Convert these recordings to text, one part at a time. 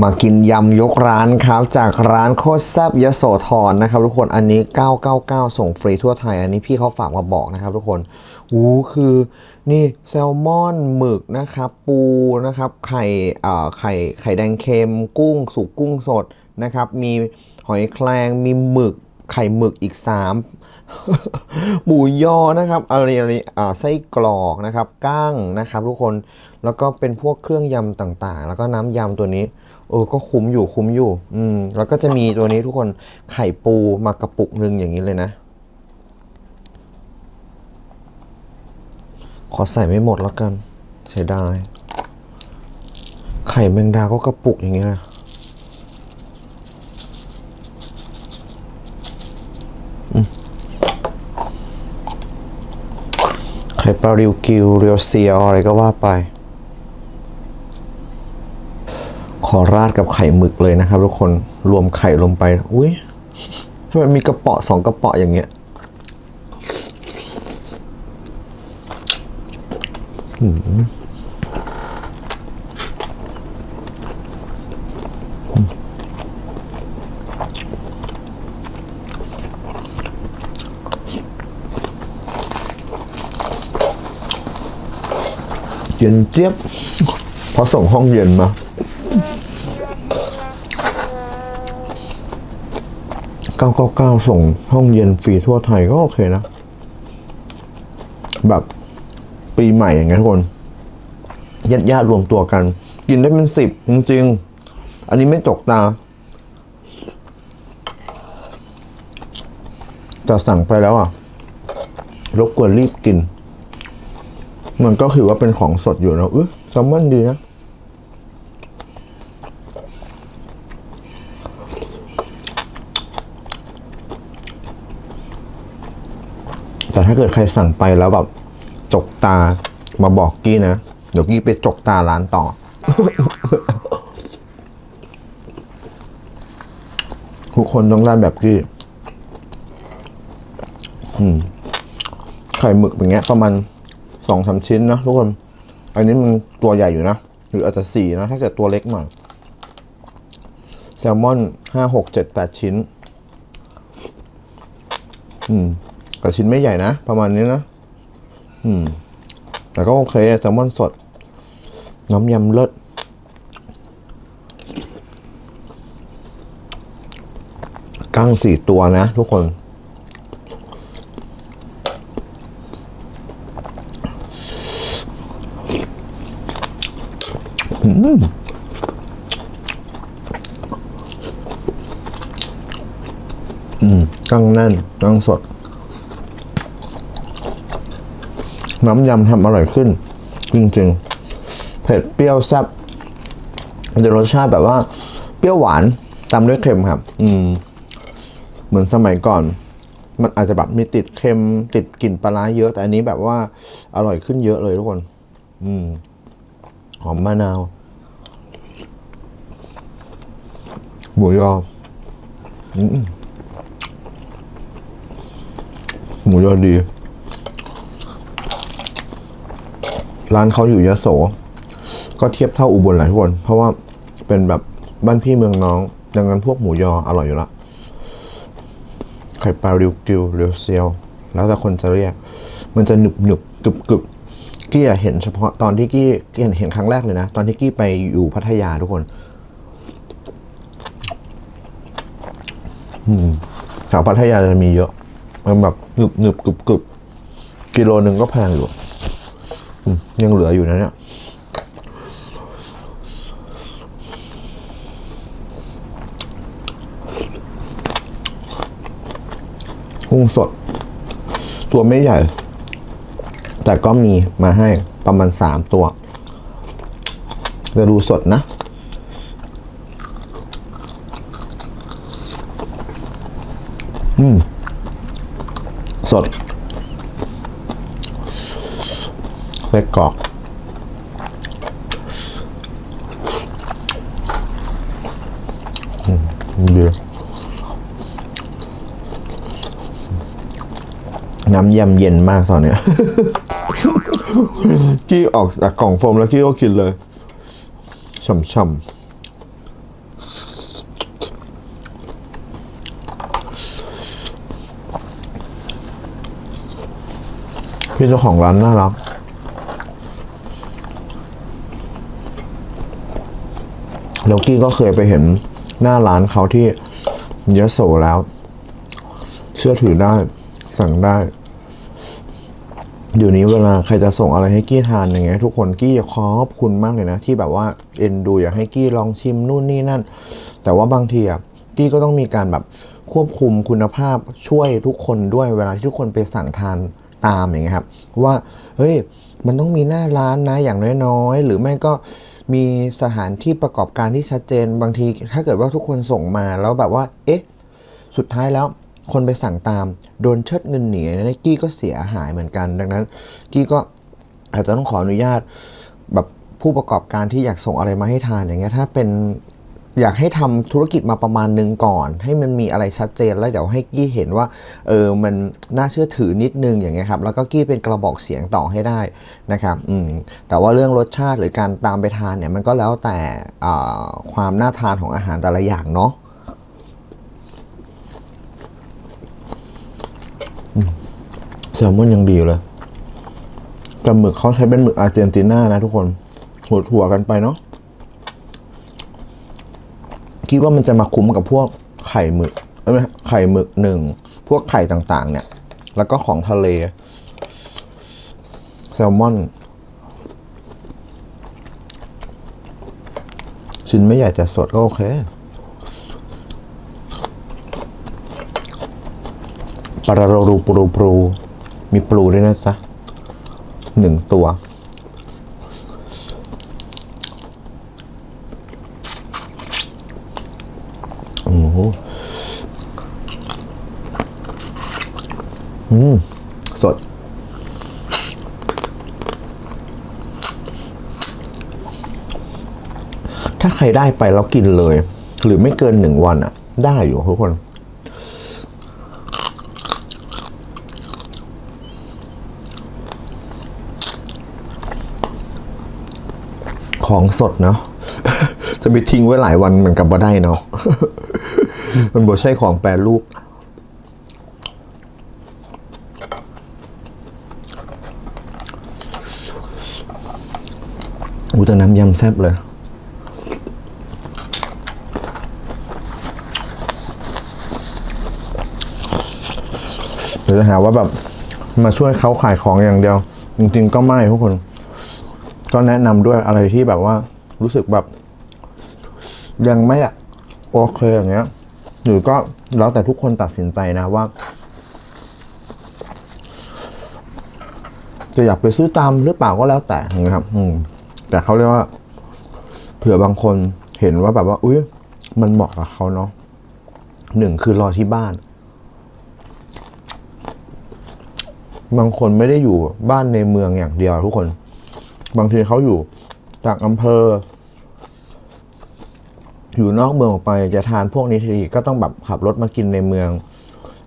มากินยำยกร้านครับจากร้านโคตรแซบยโสธรนะครับ ทุกคนอันนี้ 999 ส่งฟรีทั่วไทย อันนี้พี่เขาฝากมาบอกนะครับ ทุกคนอู้คือนี่แซลมอนหมึกนะครับ ปูนะครับไข่อ่อไข่ไข่แดงเค็มกุ้ง สุกกุ้งสดนะครับ มีหอยแครงมีหมึกไข่หมึกอีก 3 หมูยอนะครับอะไรอะไรอ่าไส้กรอกนะครับ ก้างนะครับ ทุกคนแล้วก็เป็นพวกเครื่องยำต่างๆ แล้วก็น้ำยำตัวนี้ เออก็คุ้มอยู่คุ้มอยู่ อืม แล้วก็จะมีตัวนี้ทุกคนไข่ปูมากระปุกหนึ่งอย่างนี้เลยนะ ขอใส่ไม่หมดแล้วกัน เสียดาย ไข่แมงดาก็กระปุกอย่างเงี้ยนะไข่ปลาริวกิวเรียวเซียวอะไรก็ว่าไป ข อราดกับไข่หมึกเลยนะครับ ทุกคนรวมไข่ลงไป อุ้ยทำไมมีกระเปาะสองกระเปาะอย่างเงี้ยเย็นเจี๊ยบเพราะส่งห้องเย็นมา 999 ส่งห้องเย็นฟรีทั่วไทยก็โอเคนะ แบบปีใหม่อย่างเงี้ยทุกคนญาติญาติรวมตัวกัน กินได้เป็นสิบจริงๆ อันนี้ไม่จกตา แต่สั่งไปแล้วอะ รบกวนรีบกิน มันก็คือว่าเป็นของสดอยู่นะอุ้ยแซลมอนดีนะ ถ้าเกิดใครสั่งไปแล้วแบบจกตามาบอกกี้นะ เดี๋ยวกี้ไปจกตาร้านต่อ ทุกคนต้องได้แบบกี้ไข่หมึกอย่างเงี้ยประมาณสองสามชิ้นนะทุกคน อันนี้มันตัวใหญ่อยู่นะ หรืออาจจะสี่นะ ถ้าเกิดตัวเล็กหน่อยแซลมอนห้าหกเจ็ดแปดชิ้น อืม แต่ชิ้นไม่ใหญ่นะ ประมาณนี้นะ อืม แต่ก็โอเคแซลมอนสด น้ำยำเลิศกั้งสี่ตัวนะทุกคน อืมกั้งแน่นกั้งสด น้ำยำทำอร่อยขึ้น จริงๆ เผ็ดเปรี้ยวแซ่บเดี๋ยวรสชาติแบบว่า เปรี้ยวหวานตามด้วยเค็มครับ อืม เหมือนสมัยก่อน มันอาจจะแบบมีติดเค็ม ติดกลิ่นปลาร้าเยอะ แต่อันนี้แบบว่าอร่อยขึ้นเยอะเลยทุกคน อืม หอมมะนาว หมูยอหมูยอดี ร้านเขาอยู่ยโส ก็เทียบเท่าอุบลแหละทุกคน เพราะว่าเป็นแบบบ้านพี่เมืองน้อง ดังนั้นพวกหมูยออร่อยอยู่ละไข่ปลาริวกิวเรียวเซียว แล้วแต่คนจะเรียก มันจะหนึบหนึบกรึบกรึบกี้เห็นเฉพาะตอนที่กี้กี้เห็นเห็นครั้งแรกเลยนะ ตอนที่กี้ไปอยู่พัทยาทุกคนอืมแถวพัทยาจะมีเยอะ มันแบบหนึบหนึบกรึบกรึบกิโลหนึ่งก็แพงอยู่ ยังเหลืออยู่นะเนี่ยกุ้งสด ตัวไม่ใหญ่ แต่ก็มีมาให้ประมาณสามตัว จะดูสดนะ อืม สด เส้กรอกดีน้ำยำเย็นมากตอนเนี้ยกี้ออกจากกล่องโฟมแล้วกี้ก็กินเลยช่ำๆพี่เจ้าของร้านน่ารัก แล้วกี้ก็เคยไปเห็นหน้าร้านเขาที่ยโสแล้ว เชื่อถือได้ สั่งได้เดี๋ยวนี้เวลาใครจะส่งอะไรให้กี้ทานอย่างเงี้ยทุกคนกี้ขอบคุณมากเลยนะ ที่แบบว่าเอ็นดูอยากให้กี้ลองชิมนู่นนี่นั่น แต่ว่าบางทีอะกี้ก็ต้องมีการแบบควบคุมคุณภาพช่วยทุกคนด้วยเวลาที่ทุกคนไปสั่งทานตามอย่างเงี้ยครับ ว่าเฮ้ยมันต้องมีหน้าร้านนะอย่างน้อยๆ หรือไม่ก็ มีสถานที่ประกอบการที่ชัดเจนบางที ถ้าเกิดว่าทุกคนส่งมาแล้วแบบว่า เอ๊ะ สุดท้ายแล้วคนไปสั่งตาม โดนเชิดเงินหนีนกี้ก็เสียหายเหมือนกัน ดังนั้น กี้ก็อาจจะต้องขออนุญาตแบบผู้ประกอบการที่อยากส่งอะไรมาให้ทานอย่างเงี้ยถ้าเป็น อยากให้ทำธุรกิจมาประมาณหนึงก่อน ให้มันมีอะไรชัดเจนแล้วเดี๋ยวให้กี้เห็นว่าเออมันน่าเชื่อถือนิดนึงอย่างเงี้ยครับแล้วก็กี้เป็นกระบอกเสียงต่อให้ได้นะครับอืมแต่ว่าเรื่องรสชาติหรือการตามไปทานเนี่ยมันก็แล้วแต่ความน่าทานของอาหารแต่ละอย่างเนาะแซลมอนยังดีอยู่เลยแต่หมึกเขาใช้เป็นหมึกอาร์เจนตินานะทุกคนหัวถั่วกันไปเนาะ คิดว่ามันจะมาคุ้มกับพวกไข่หมึกไม่ไข่หมึกหนึ่ง พวกไข่ต่างๆ เนี่ย แล้วก็ของทะเล แซลมอน ชิ้นไม่ใหญ่แต่สดก็โอเคปลาโรรูปรูปรู มีปลูด้วยนะจ๊ะหนึ่งตัว โอ้โห อืม สด ถ้าใครได้ไปแล้วกินเลย หรือไม่เกินหนึ่งวันอะได้อยู่ทุกคน ของสดเนาะจะไปทิ้งไว้หลายวันมันกลับมาได้เนาะ มันบ่ใช่ของแปรรูป อูแต่น้ำยำแซ่บเลยเดี๋ยวจะหาว่าแบบมาช่วยเขาขายของอย่างเดียว จริงๆก็ไม่ทุกคน ก็แนะนำด้วยอะไรที่แบบว่า รู้สึกแบบ ยังไม่อะโอเคอย่างเงี้ย หรือก็แล้วแต่ทุกคนตัดสินใจนะว่า จะอยากไปซื้อตามหรือเปล่าก็แล้วแต่นะครับ อืม แต่เขาเรียกว่าเผื่อบางคนเห็นว่าแบบว่า อุ้ยมันเหมาะกับเขาเนาะหนึ่งคือรอที่บ้าน บางคนไม่ได้อยู่บ้านในเมืองอย่างเดียวทุกคน บางทีเขาอยู่จากอำเภอ อยู่นอกเมืองออกไปจะทานพวกนี้ทีก็ต้องแบบขับรถมากินในเมือง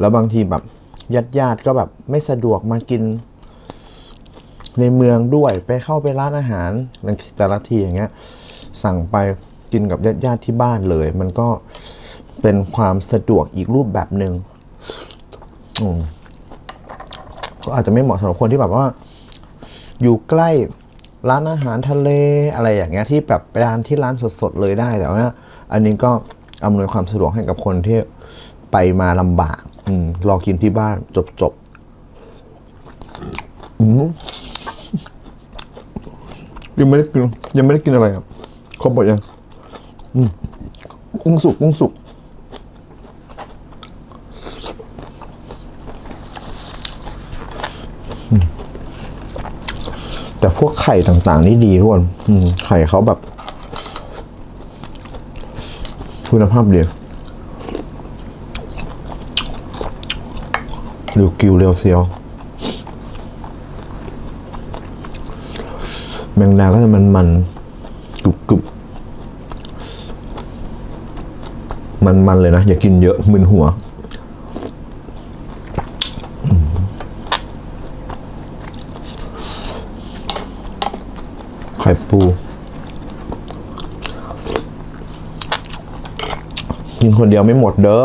แล้วบางทีแบบญาติญาติก็แบบไม่สะดวกมากิน ในเมืองด้วยไปเข้าไปร้านอาหารแต่ละทีอย่างเงี้ยสั่งไปกินกับญาติญาติที่บ้านเลย มันก็เป็นความสะดวกอีกรูปแบบหนึ่งก็อาจจะไม่เหมาะสำหรับคนที่แบบว่า อยู่ใกล้ร้านอาหารทะเลอะไรอย่างเงี้ยที่แบบไปร้านที่ร้านสดๆเลยได้แต่ว่าอันนี้ก็อำนวยความสะดวกให้กับคนที่ไปมาลำบาก อืมรอกินที่บ้านจบๆอืม ยังไม่ได้กินยังไม่ได้กินอะไรครับครบหมดยังอืมกุ้งสุกกุ้งสุกแต่พวกไข่ต่างๆ นี่ดีทุกคนไข่เขาแบบ คุณภาพดีเรียวกิวเรียวเซียว แมงดาก็จะมันมันๆกรุบกรุบมันมันๆเลยนะ อย่ากินเยอะมึนหัว ไข่ปูกินคนเดียวไม่หมดเด้อ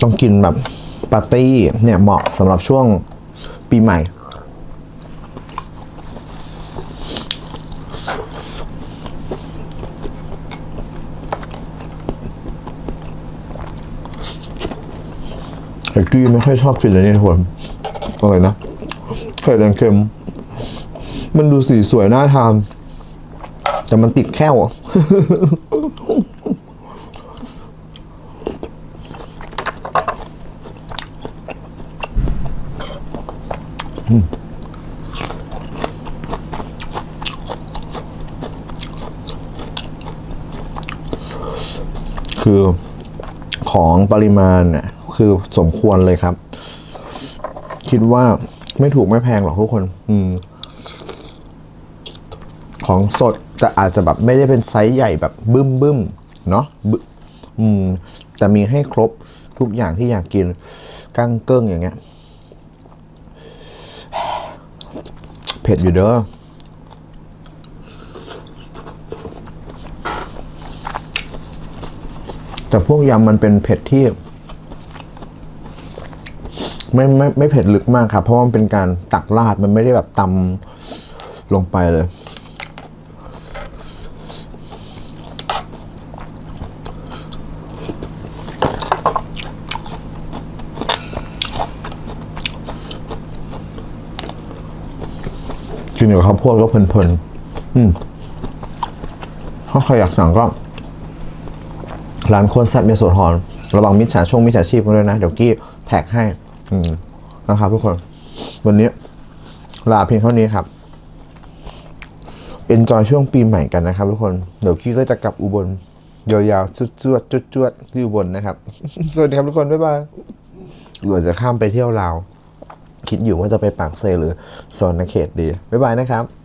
ต้องกินแบบ ปาร์ตี้เนี่ยเหมาะสำหรับช่วงปีใหม่ ไอ้กี้ไม่ค่อยชอบกินเลยนี่ทุกคนอะไรนะไข่แดงเค็ม มันดูสีสวยน่าทานแต่มันติดแค่ว คือของปริมาณเนี่ยคือสมควรเลยครับ คิดว่าไม่ถูกไม่แพงหรอกทุกคน อืม ของสดแต่อาจจะแบบไม่ได้เป็นไซส์ใหญ่แบบบึ้มบึ้มเนาะอืมแต่มีให้ครบทุกอย่างที่อยากกินกั้งเกิ้งอย่างเงี้ย เผ็ดอยู่เด้อ แต่พวกยำมันเป็นเผ็ดที่ไม่ไม่ไม่เผ็ดลึกมากครับ เพราะว่ามันเป็นการตักราดมันไม่ได้แบบตำลงไปเลย กินกับข้าวโพดก็เพลินๆ อืมถ้าใครอยากสั่งก็ ร้านคนแซ่บเมโสธรระวังมิจฉาช่วงมิจฉาชีพกันด้วยนะ เดี๋ยวกี้แท็กให้นะครับทุกคน วันนี้ลาเพียงเท่านี้ครับเอนจอยช่วงปีใหม่กันนะครับทุกคน เดี๋ยวกี้ก็จะกลับอุบลยาวๆจวดๆจวดๆที่อุบลนะครับ สวัสดีครับทุกคน บ๊ายบายหรือจะข้ามไปเที่ยวลาว คิดอยู่ว่าจะไปปากเซหรือโซนนาเขตดี บ๊ายบายนะครับ